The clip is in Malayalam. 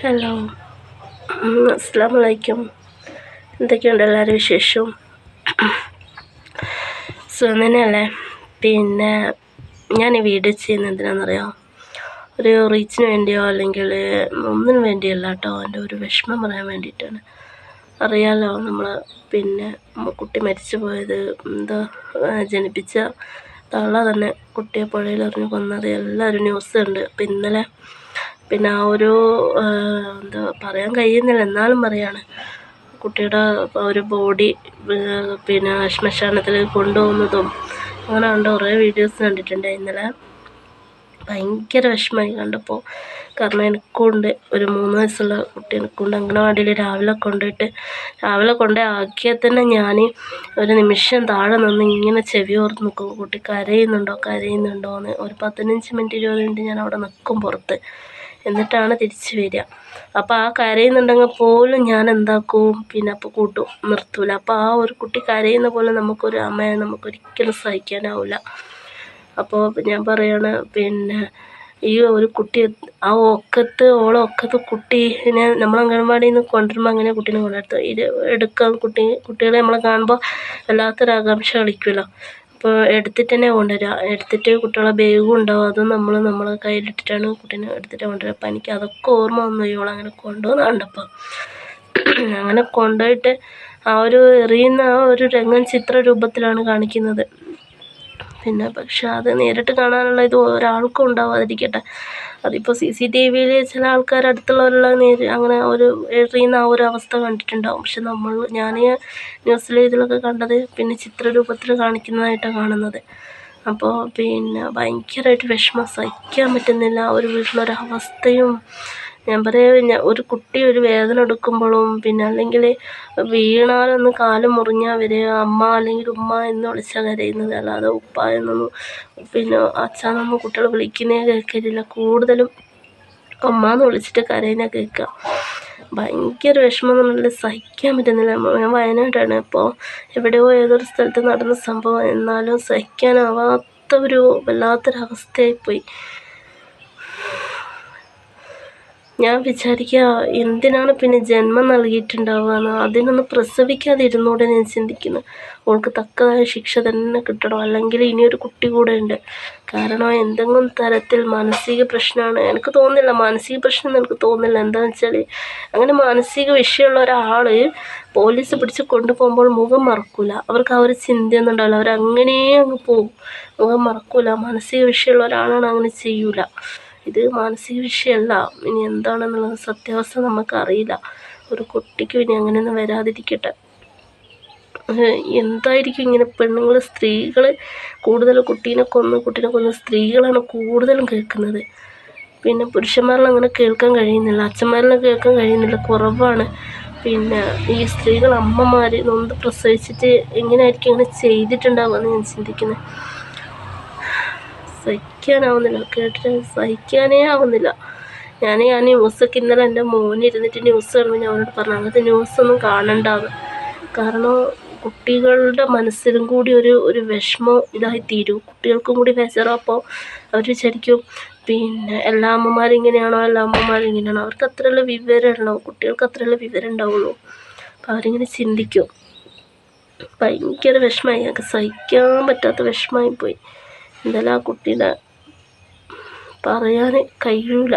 ഹലോ അസ്സാം വലൈക്കും എന്തൊക്കെയുണ്ട് എല്ലാവരും വിശേഷവും സുഖം തന്നെയല്ലേ പിന്നെ ഞാൻ ഈ വീഡിയോ ചെയ്യുന്നത് എന്തിനാണെന്നറിയാം? ഒരു റീച്ചിന് വേണ്ടിയോ അല്ലെങ്കിൽ ഒന്നിനു വേണ്ടിയല്ല കേട്ടോ. എന്റെ ഒരു വിഷമം പറയാൻ വേണ്ടിയിട്ടാണ്. അറിയാലോ നമ്മൾ പിന്നെ കുട്ടി മരിച്ചു പോയത് എന്താ ജനിപ്പിച്ച തള്ള തന്നെ കുട്ടിയെ പുഴയിൽ എറിഞ്ഞ് കൊന്നത്. എല്ലാവരും ന്യൂസ് ഉണ്ട് അപ്പം ഇന്നലെ പിന്നെ ആ ഒരു എന്താ പറയാൻ കഴിയുന്നില്ല. എന്നാലും പറയാണ് കുട്ടിയുടെ ഒരു ബോഡി പിന്നെ ശ്മശാനത്തിൽ കൊണ്ടുപോകുന്നതും അങ്ങനെ കണ്ട കുറേ വീഡിയോസ് കണ്ടിട്ടുണ്ട്. ഇന്നലെ ഭയങ്കര വിഷമമായി കണ്ടപ്പോൾ കാരണം എനിക്കുണ്ട് ഒരു മൂന്ന് വയസ്സുള്ള കുട്ടി എനിക്കുണ്ട്. അംഗനവാടിയിൽ രാവിലെ കൊണ്ടുപോയിട്ട് രാവിലെ കൊണ്ടുപോയി ആക്കിയാൽ തന്നെ ഞാൻ ഒരു നിമിഷം താഴെ നിന്ന് ഇങ്ങനെ ചെവി ഓർത്ത് നിൽക്കും. കുട്ടി കരയുന്നുണ്ടോ കരയുന്നുണ്ടോ എന്ന്. ഒരു പതിനഞ്ച് മിനിറ്റ് ഇരുപത് മിനിറ്റ് ഞാൻ അവിടെ നിൽക്കും പുറത്ത്. എന്നിട്ടാണ് തിരിച്ച് വരിക. അപ്പോൾ ആ കരയുന്നുണ്ടെങ്കിൽ പോലും ഞാൻ എന്താക്കും? പിന്നെ അപ്പോൾ കൂട്ടും നിർത്തൂല. അപ്പോൾ ആ ഒരു കുട്ടി കരയുന്ന പോലെ നമുക്കൊരു അമ്മയെ നമുക്കൊരിക്കലും സഹിക്കാനാവില്ല അപ്പോൾ ഞാൻ പറയാണ് പിന്നെ ഈ ഒരു കുട്ടി ആ ഒക്കത്ത് ഓളെ ഒക്കത്ത് കുട്ടീനെ നമ്മൾ അംഗൻവാടിയിൽ നിന്ന് കൊണ്ടുവരുമ്പോൾ അങ്ങനെ കുട്ടീനെ കൊണ്ടുവരുത്തും ഇത് എടുക്കാൻ കുട്ടി കുട്ടികളെ നമ്മൾ കാണുമ്പോൾ വല്ലാത്തൊരാകാംക്ഷ കളിക്കുമല്ലോ അപ്പോൾ എടുത്തിട്ട് തന്നെ കൊണ്ടുവരിക എടുത്തിട്ട് കുട്ടികളെ ബാഗും ഉണ്ടാവും. അതും നമ്മൾ നമ്മളെ കയ്യിലിട്ടിട്ടാണ് കുട്ടീനെ എടുത്തിട്ട് കൊണ്ടുവരിക അപ്പോൾ എനിക്ക് അതൊക്കെ ഓർമ്മ വന്നു. ഇവളങ്ങനെ കൊണ്ടുപോകുന്ന കണ്ടപ്പോൾ അങ്ങനെ കൊണ്ടുപോയിട്ട് ആ ഒരു എറിയുന്ന ആ ഒരു രംഗം ചിത്രരൂപത്തിലാണ് കാണിക്കുന്നത്. പിന്നെ പക്ഷെ അത് നേരിട്ട് കാണാനുള്ള ഇത് ഒരാൾക്കും ഉണ്ടാവാതിരിക്കട്ടെ. അതിപ്പോൾ സി സി ടി വിയിൽ ചില ആൾക്കാർ അടുത്തുള്ളവരുള്ള നേര് അങ്ങനെ ഒരു എറിയുന്ന ആ ഒരു അവസ്ഥ കണ്ടിട്ടുണ്ടാവും. പക്ഷെ നമ്മൾ ഞാൻ ന്യൂസിൽ ഇതിലൊക്കെ കണ്ടത് പിന്നെ ചിത്രരൂപത്തിൽ കാണിക്കുന്നതായിട്ടാണ് കാണുന്നത്. അപ്പോൾ പിന്നെ ഭയങ്കരമായിട്ട് വിഷമം സഹിക്കാൻ പറ്റുന്നില്ല. ഒരു വീട്ടിലൊരവസ്ഥയും ഞാൻ പറയാ ഒരു കുട്ടി ഒരു വേദന എടുക്കുമ്പോഴും പിന്നെ അല്ലെങ്കിൽ വീണാലൊന്ന് കാൽ മുറിഞ്ഞാൽ വരെ അമ്മ അല്ലെങ്കിൽ ഉമ്മ എന്ന് വിളിച്ചാൽ കരയുന്നത് അല്ലാതെ ഉപ്പ എന്നൊന്നും പിന്നെ അച്ഛനൊന്നും കുട്ടികൾ വിളിക്കുന്നേ കേൾക്കലില്ല. കൂടുതലും അമ്മ എന്ന് വിളിച്ചിട്ട് കരയുന്ന കേൾക്കുക ഭയങ്കര വിഷമം നമ്മളിൽ സഹിക്കാൻ പറ്റുന്നില്ല. ഞാൻ വയനാടാണ്. ഇപ്പോൾ എവിടെയോ ഏതൊരു സ്ഥലത്ത് നടന്ന സംഭവം എന്നാലും സഹിക്കാനാവാത്ത ഒരു വല്ലാത്തൊരവസ്ഥയായിപ്പോയി. ഞാൻ വിചാരിക്കുക എന്തിനാണ് പിന്നെ ജന്മം നൽകിയിട്ടുണ്ടാവുക എന്ന് അതിനൊന്ന് പ്രസവിക്കാതിരുന്നൂടെ ഞാൻ ചിന്തിക്കുന്നു. അവൾക്ക് തക്കതായ ശിക്ഷ തന്നെ കിട്ടണം. അല്ലെങ്കിൽ ഇനിയൊരു കുട്ടി കൂടെ ഉണ്ട്. കാരണം എന്തെങ്കിലും തരത്തിൽ മാനസിക പ്രശ്നമാണ്. എനിക്ക് തോന്നുന്നില്ല. മാനസിക പ്രശ്നം എനിക്ക് തോന്നുന്നില്ല. എന്താണെന്ന് വെച്ചാൽ അങ്ങനെ മാനസിക വിഷയമുള്ള ഒരാൾ പോലീസ് പിടിച്ച് കൊണ്ടുപോകുമ്പോൾ മുഖം മറക്കൂല. അവർക്ക് ആ ഒരു ചിന്തയൊന്നും ഉണ്ടാവില്ല. അവരങ്ങനെ അങ്ങ് പോകും. മുഖം മറക്കൂല. മാനസിക വിഷയമുള്ള ഒരാളാണ് അങ്ങനെ ചെയ്യൂല. ഇത് മാനസിക വിഷയമല്ല. ഇനി എന്താണെന്നുള്ള സത്യാവസ്ഥ നമുക്കറിയില്ല. ഒരു കുട്ടിക്കും ഇനി അങ്ങനെയൊന്നും വരാതിരിക്കട്ടെ. എന്തായിരിക്കും ഇങ്ങനെ പെണ്ണുങ്ങൾ സ്ത്രീകൾ കൂടുതൽ കുട്ടീനെ കൊന്ന് കുട്ടീനെ കൊന്ന് സ്ത്രീകളാണ് കൂടുതലും കേൾക്കുന്നത്. പിന്നെ പുരുഷന്മാരിൽ അങ്ങനെ കേൾക്കാൻ കഴിയുന്നില്ല. അച്ഛന്മാരിലും കേൾക്കാൻ കഴിയുന്നില്ല. കുറവാണ്. പിന്നെ ഈ സ്ത്രീകൾ അമ്മമാർ നൊന്ത് പ്രസവിച്ചിട്ട് എങ്ങനെയായിരിക്കും ഇങ്ങനെ ചെയ്തിട്ടുണ്ടാവുക എന്ന് ഞാൻ ചിന്തിക്കുന്നത് സഹിക്കാനാവുന്നില്ല. കേട്ടിട്ട് സഹിക്കാനേ ആവുന്നില്ല ഞാൻ ആ ന്യൂസൊക്കെ ഇന്നലെ എന്റെ മോനിരുന്നിട്ട് ന്യൂസ് കാണുമ്പോൾ ഞാൻ അവനോട് പറഞ്ഞു അങ്ങനത്തെ ന്യൂസൊന്നും കാണണ്ടാന്ന്. കാരണം കുട്ടികളുടെ മനസ്സിലും കൂടി ഒരു ഒരു വിഷമം ഇതായി തീരും. കുട്ടികൾക്കും കൂടി വിശറപ്പോൾ അവർ വിചാരിക്കും പിന്നെ എല്ലാ അമ്മമാരും ഇങ്ങനെയാണോ എല്ലാ അമ്മമാരും ഇങ്ങനെയാണോ അവർക്ക് അത്രയുള്ള വിവരം ഉണ്ടാവും കുട്ടികൾക്ക് അത്രയുള്ള വിവരം ഉണ്ടാവുള്ളൂ അപ്പോൾ അവരിങ്ങനെ ചിന്തിക്കും. ഭയങ്കര വിഷമമായി. ഞങ്ങൾക്ക് സഹിക്കാൻ പറ്റാത്ത വിഷമമായി പോയി എന്തായാലും ആ കുട്ടീനെ പറയാൻ കഴിയൂല.